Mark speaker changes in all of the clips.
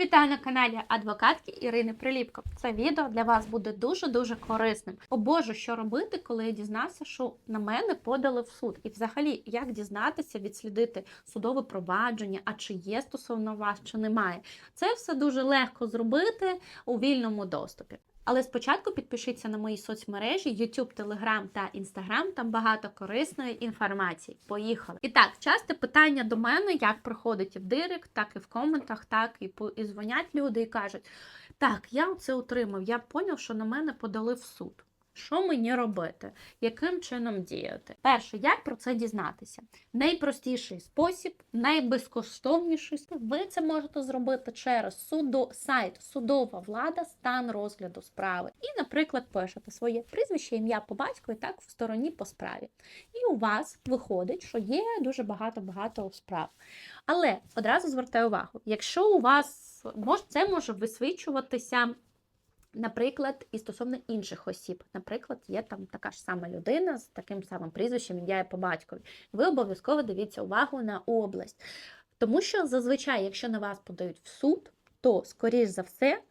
Speaker 1: вітаю на каналі адвокатки Ірини Приліпко. Це відео для вас буде дуже-дуже корисним. О Боже, що робити, коли я дізнався, що на мене подали в суд? І взагалі, як дізнатися, відслідити судове провадження, а чи є стосовно вас, чи немає. Це все дуже легко зробити у вільному доступі. Але спочатку підпишіться на мої соцмережі YouTube, Telegram та Instagram. Там багато корисної інформації. Поїхали. І так, часте питання до мене, як проходить і в директ, так і в коментах, так і по і дзвонять люди і кажуть: так, я це отримав, я поняв, що на мене подали в суд. Що мені робити? Яким чином діяти? Перше, як про це дізнатися? Найпростіший спосіб, найбезкоштовніший. Ви це можете зробити через суду, сайт Судова влада, стан розгляду справи. І, наприклад, пишете своє прізвище, ім'я по батькові, так в стороні по справі. І у вас виходить, що є дуже багато-багато справ. Але одразу звертаю увагу, якщо у вас може, це може висвічуватися. Наприклад, і стосовно інших осіб, наприклад, є там така ж сама людина з таким самим прізвищем, ім'я і по батькові. Ви обов'язково дивіться увагу на область. Тому що зазвичай, якщо на вас подають в суд, то, скоріш за все,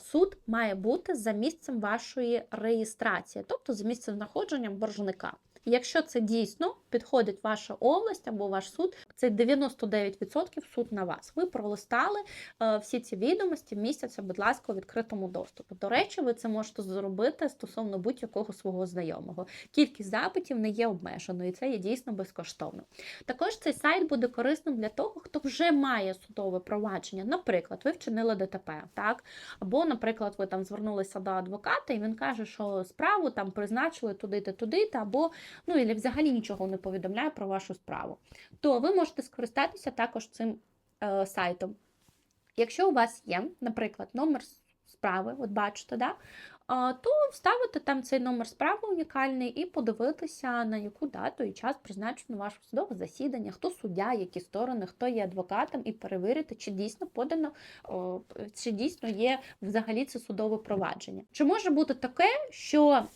Speaker 1: суд має бути за місцем вашої реєстрації, тобто за місцем знаходження боржника. Якщо це дійсно підходить ваша область або ваш суд, це 99% суд на вас. Ви пролистали е, всі ці відомості, містяться, будь ласка, у відкритому доступі. До речі, ви це можете зробити стосовно будь-якого свого знайомого. Кількість запитів не є обмеженою, і це є дійсно безкоштовно. Також цей сайт буде корисним для того, хто вже має судове провадження. Наприклад, ви вчинили ДТП, так? Або, наприклад, ви там звернулися до адвоката, і він каже, що справу там призначили туди-то, туди-то, або ну і взагалі нічого не повідомляє про вашу справу, то ви можете скористатися також цим е, сайтом. Якщо у вас є, наприклад, номер справи, от бачите, да, то вставити там цей номер справи унікальний і подивитися, на яку дату і час призначено ваше судове засідання, хто суддя, які сторони, хто є адвокатом, і перевірити, чи дійсно подано, чи дійсно є взагалі це судове провадження. Чи може бути таке, що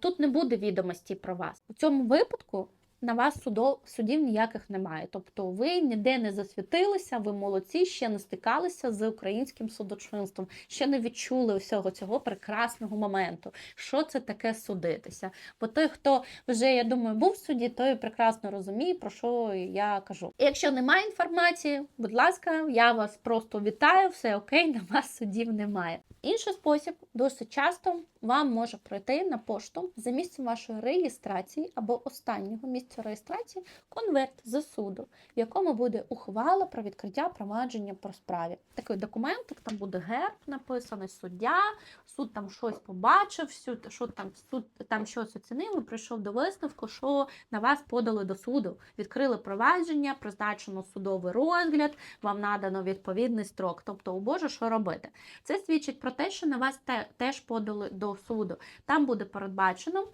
Speaker 1: тут не буде відомості про вас? У цьому випадку на вас судов, судів ніяких немає. Тобто ви ніде не засвітилися, ви молодці, ще не стикалися з українським судочинством, ще не відчули всього цього прекрасного моменту. Що це таке судитися? Бо той, хто вже, я думаю, був в суді, той прекрасно розуміє, про що я кажу. І якщо немає інформації, будь ласка, я вас просто вітаю, все окей, на вас судів немає. Інший спосіб досить часто вам може пройти на пошту за місцем вашої реєстрації або останнього місця реєстрації конверт з суду, в якому буде ухвала про відкриття провадження по справі. Такий документ, там буде герб написаний суддя, суд там щось побачив, що там суд там щось оцінив, і прийшов до висновку, що на вас подали до суду, відкрили провадження, призначено судовий розгляд, вам надано відповідний строк. Тобто, о Боже, що робити? Це свідчить про те, що на вас те, теж подали до суду. Там буде передбачено.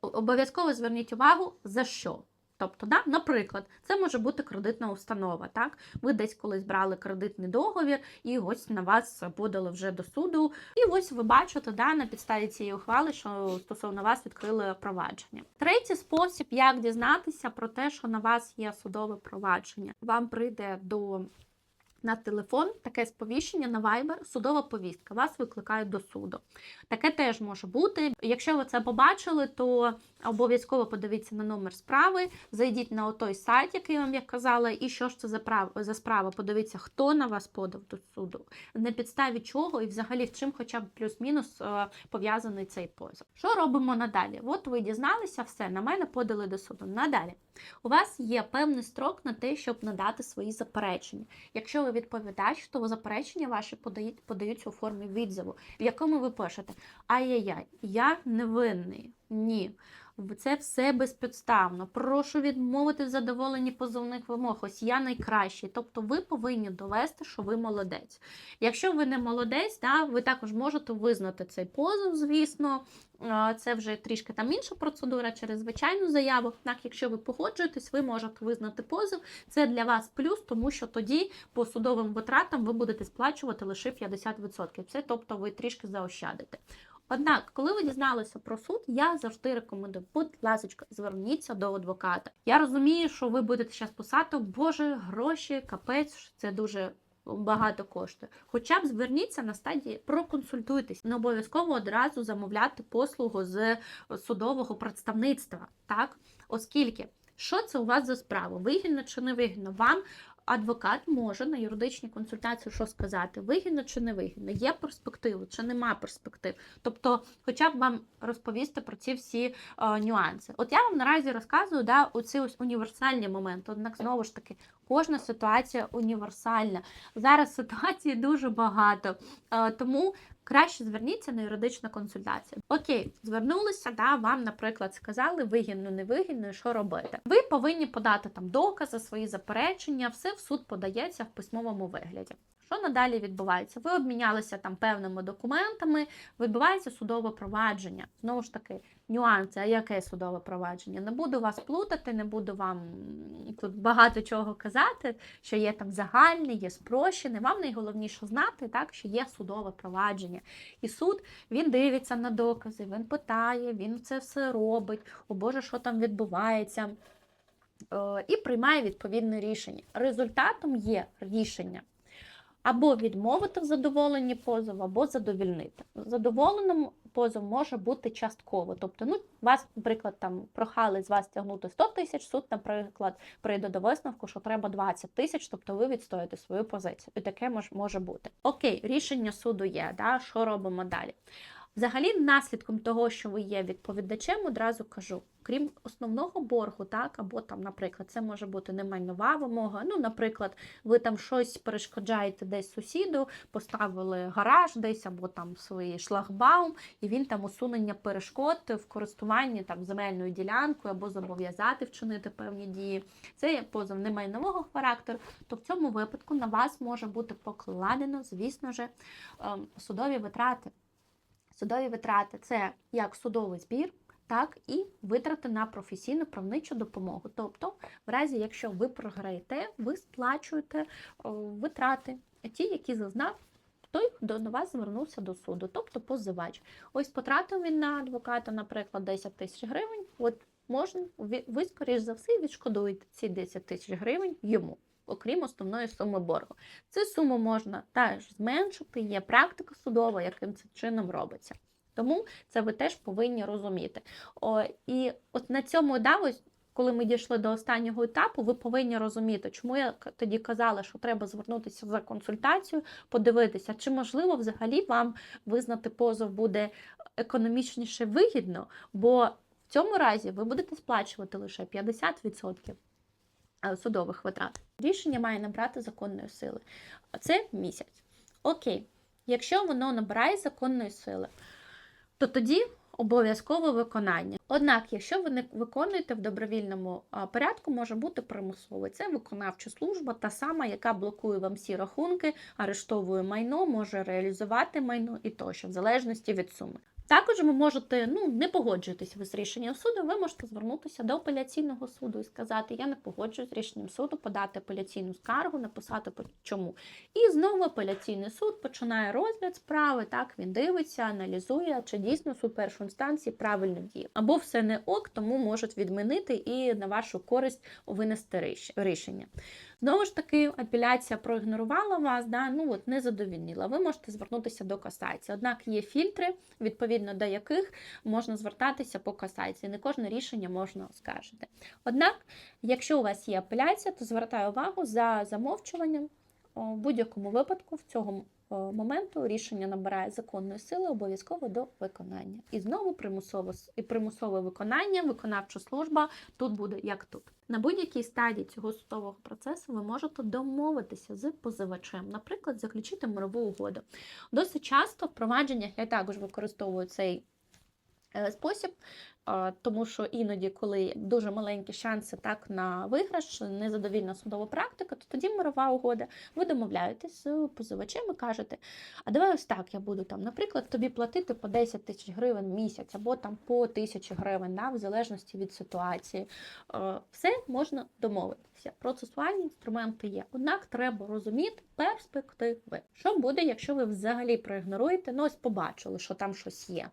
Speaker 1: Обов'язково зверніть увагу, за що. Тобто, да, наприклад, це може бути кредитна установа. Так, ви десь колись брали кредитний договір, і ось на вас подали вже до суду. І ось ви бачите, да, на підставі цієї ухвали, що стосовно вас відкрили провадження. Третій спосіб, як дізнатися про те, що на вас є судове провадження, вам прийде до на телефон таке сповіщення на Viber, судова повістка. Вас викликають до суду. Таке теж може бути. Якщо ви це побачили, то обов'язково подивіться на номер справи, зайдіть на той сайт, який я вам як казала, і що ж це за прав... за справа. Подивіться, хто на вас подав до суду, на підставі чого і взагалі в чим, хоча б плюс-мінус е, пов'язаний цей позов. Що робимо надалі? От ви дізналися, все, на мене подали до суду. Надалі. У вас є певний строк на те, щоб надати свої заперечення. Якщо ви відповідач, то заперечення ваші подають, подаються у формі відзиву, в якому ви пишете Ай-яй-яй, я невинний. Ні. Це все безпідставно. Прошу відмовити в задоволенні позовних вимог. Ось я найкращий. Тобто ви повинні довести, що ви молодець. Якщо ви не молодець, да, ви також можете визнати цей позов, звісно. Це вже трішки там інша процедура через звичайну заяву. Так, якщо ви погоджуєтесь, ви можете визнати позов. Це для вас плюс, тому що тоді по судовим витратам ви будете сплачувати лише 50%. Це тобто ви трішки заощадите. Однак, коли ви дізналися про суд, я завжди рекомендую, будь ласка, зверніться до адвоката. Я розумію, що ви будете зараз писати, боже, гроші, капець, це дуже багато коштує. Хоча б зверніться на стадії, проконсультуйтесь. Не обов'язково одразу замовляти послугу з судового представництва, так? Оскільки, що це у вас за справа? Вигідно чи не вигідно? Вам адвокат може на юридичній консультації що сказати? Вигідно чи не вигідно? Є перспективи чи нема перспектив? Тобто, хоча б вам розповісти про ці всі е, нюанси. От я вам наразі розказую да, оці ось універсальні моменти. Однак, знову ж таки, кожна ситуація універсальна. Зараз ситуацій дуже багато, е, тому краще зверніться на юридичну консультацію. Окей, звернулися, да, вам, наприклад, сказали вигідно, невигідно, і що робити. Ви повинні подати там докази, свої заперечення, все в суд подається в письмовому вигляді. Що надалі відбувається? Ви обмінялися там певними документами, відбувається судове провадження. Знову ж таки, нюанси, а яке судове провадження? Не буду вас плутати, не буду вам тут багато чого казати, що є там загальне, є спрощене. Вам найголовніше знати, так, що є судове провадження. І суд він дивиться на докази, він питає, він це все робить. О Боже, що там відбувається? Е, І приймає відповідне рішення. Результатом є рішення або відмовити в задоволенні позову, або задовільнити. Задоволеним позов може бути частково. Тобто, ну, вас, наприклад, там прохали з вас тягнути 100 тисяч, суд, наприклад, прийде до висновку, що треба 20 тисяч, тобто ви відстоїте свою позицію. І таке мож, може бути. Окей, рішення суду є. Да? Що робимо далі? Взагалі, наслідком того, що ви є відповідачем, одразу кажу, крім основного боргу, так, або там, наприклад, це може бути не майнова вимога. Ну, наприклад, ви там щось перешкоджаєте десь сусіду, поставили гараж десь, або там свій шлагбаум, і він там усунення перешкод в користуванні там земельною ділянкою, або зобов'язати вчинити певні дії. Це є позов не майнового характеру, то в цьому випадку на вас може бути покладено, звісно ж, ем, судові витрати. Судові витрати це як судовий збір, так і витрати на професійну правничу допомогу. Тобто, в разі, якщо ви програєте, ви сплачуєте витрати, ті, які зазнав той, до вас звернувся до суду, тобто позивач. Ось потратив він на адвоката, наприклад, 10 тисяч гривень. От можна, ви, ви, скоріш за все, відшкодуєте ці 10 тисяч гривень йому. Окрім основної суми боргу. Цю суму можна теж зменшити, є практика судова, яким це чином робиться. Тому це ви теж повинні розуміти. О, І от на цьому ось, коли ми дійшли до останнього етапу, ви повинні розуміти, чому я тоді казала, що треба звернутися за консультацією, подивитися, чи можливо взагалі вам визнати позов буде економічніше вигідно, бо в цьому разі ви будете сплачувати лише 50% е, судових витрат. Рішення має набрати законної сили. Це місяць. Окей, якщо воно набирає законної сили, то тоді обов'язкове виконання. Однак, якщо ви не виконуєте в добровільному порядку, може бути примусовий. Це виконавча служба, та сама, яка блокує вам всі рахунки, арештовує майно, може реалізувати майно і тощо, в залежності від суми. Також ви можете ну, не погоджуватися ви з рішенням суду, ви можете звернутися до апеляційного суду і сказати, я не погоджуюсь з рішенням суду, подати апеляційну скаргу, написати чому. І знову апеляційний суд починає розгляд справи, так він дивиться, аналізує, чи дійсно суд першої інстанції правильно діє. Або все не ок, тому можуть відмінити і на вашу користь винести ріш- рішення. Знову ж таки, апеляція проігнорувала вас, да, ну от не задовільнила. Ви можете звернутися до касації. Однак є фільтри, відповідно до яких можна звертатися по касації. Не кожне рішення можна оскаржити. Однак, якщо у вас є апеляція, то звертаю увагу за замовчуванням. У будь-якому випадку в цього о, моменту рішення набирає законної сили обов'язково до виконання. І знову примусове с- і примусове виконання, виконавча служба тут буде як тут. На будь-якій стадії цього судового процесу ви можете домовитися з позивачем, наприклад, заключити мирову угоду. Досить часто в провадженнях я також використовую цей е, спосіб, е, тому що іноді, коли дуже маленькі шанси так на виграш, незадовільна судова практика, то тоді мирова угода. Ви домовляєтесь з позивачем і кажете, а давай ось так я буду там, наприклад, тобі платити по 10 тисяч гривень місяць або там по тисячі гривень, да, в залежності від ситуації. Все можна домовитися. Процесуальні інструменти є. Однак треба розуміти перспективи. Що буде, якщо ви взагалі проігноруєте? Ну, ось побачили, що там щось є.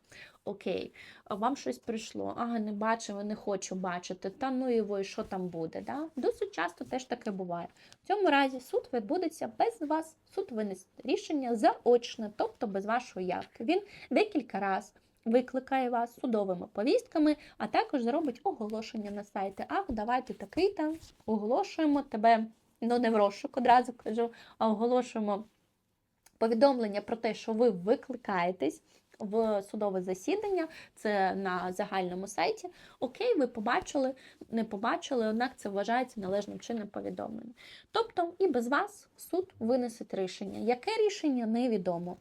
Speaker 1: Окей, вам щось прийшло. бачу, а не бачив, не хочу бачити. Та ну його, і що там буде. Да? Досить часто теж таке буває. В цьому разі суд відбудеться без вас. Суд винесе рішення заочне, тобто без вашої явки. Він декілька разів викликає вас судовими повістками, а також зробить оголошення на сайті. Ах, давайте такий там оголошуємо тебе. Ну, не в розшук одразу кажу, а оголошуємо повідомлення про те, що ви викликаєтесь в судове засідання, це на загальному сайті. Окей, ви побачили, не побачили, однак це вважається належним чином повідомлення. Тобто і без вас суд винесе рішення. Яке рішення невідомо.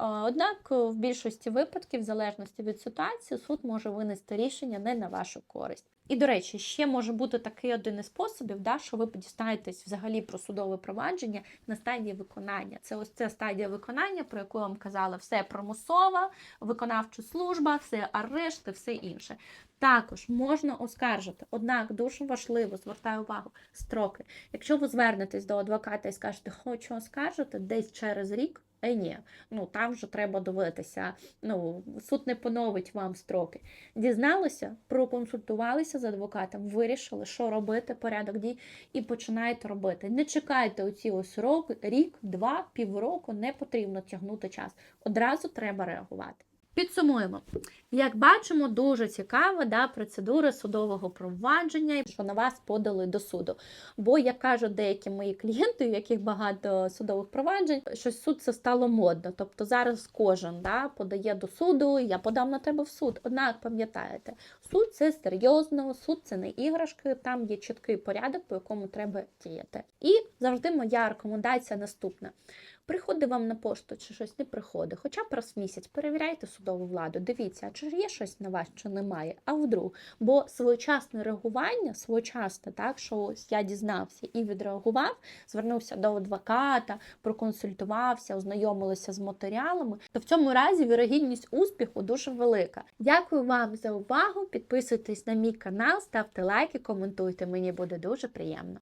Speaker 1: Е, Однак в більшості випадків, в залежності від ситуації, суд може винести рішення не на вашу користь. І, до речі, ще може бути такий один із способів, да, що ви дізнаєтесь взагалі про судове провадження на стадії виконання. Це ось ця стадія виконання, про яку я вам казала, все примусова, виконавча служба, все арешти, все інше. Також можна оскаржити, однак дуже важливо, звертаю увагу, строки. Якщо ви звернетесь до адвоката і скажете, хочу оскаржити десь через рік. Е, ні, ну там вже треба дивитися. Ну, суд не поновить вам строки. Дізналися, проконсультувалися з адвокатом, вирішили, що робити, порядок дій, і починаєте робити. Не чекайте оці ось роки, рік, два, півроку, не потрібно тягнути час. Одразу треба реагувати. Підсумуємо. Як бачимо, дуже цікава да, процедура судового провадження, що на вас подали до суду. Бо, як кажуть деякі мої клієнти, у яких багато судових проваджень, що суд це стало модно. Тобто зараз кожен да, подає до суду, я подам на тебе в суд. Однак пам'ятаєте, суд це серйозно, суд це не іграшки, там є чіткий порядок, по якому треба діяти. І завжди моя рекомендація наступна. Приходить вам на пошту чи щось не приходить, хоча б раз в місяць перевіряйте судову владу, дивіться, чи є щось на вас, чи немає, а вдруг. Бо своєчасне реагування, своєчасне, так, що ось я дізнався і відреагував, звернувся до адвоката, проконсультувався, ознайомилися з матеріалами, то в цьому разі вірогідність успіху дуже велика. Дякую вам за увагу. Підписуйтесь на мій канал, ставте лайки, коментуйте. Мені буде дуже приємно.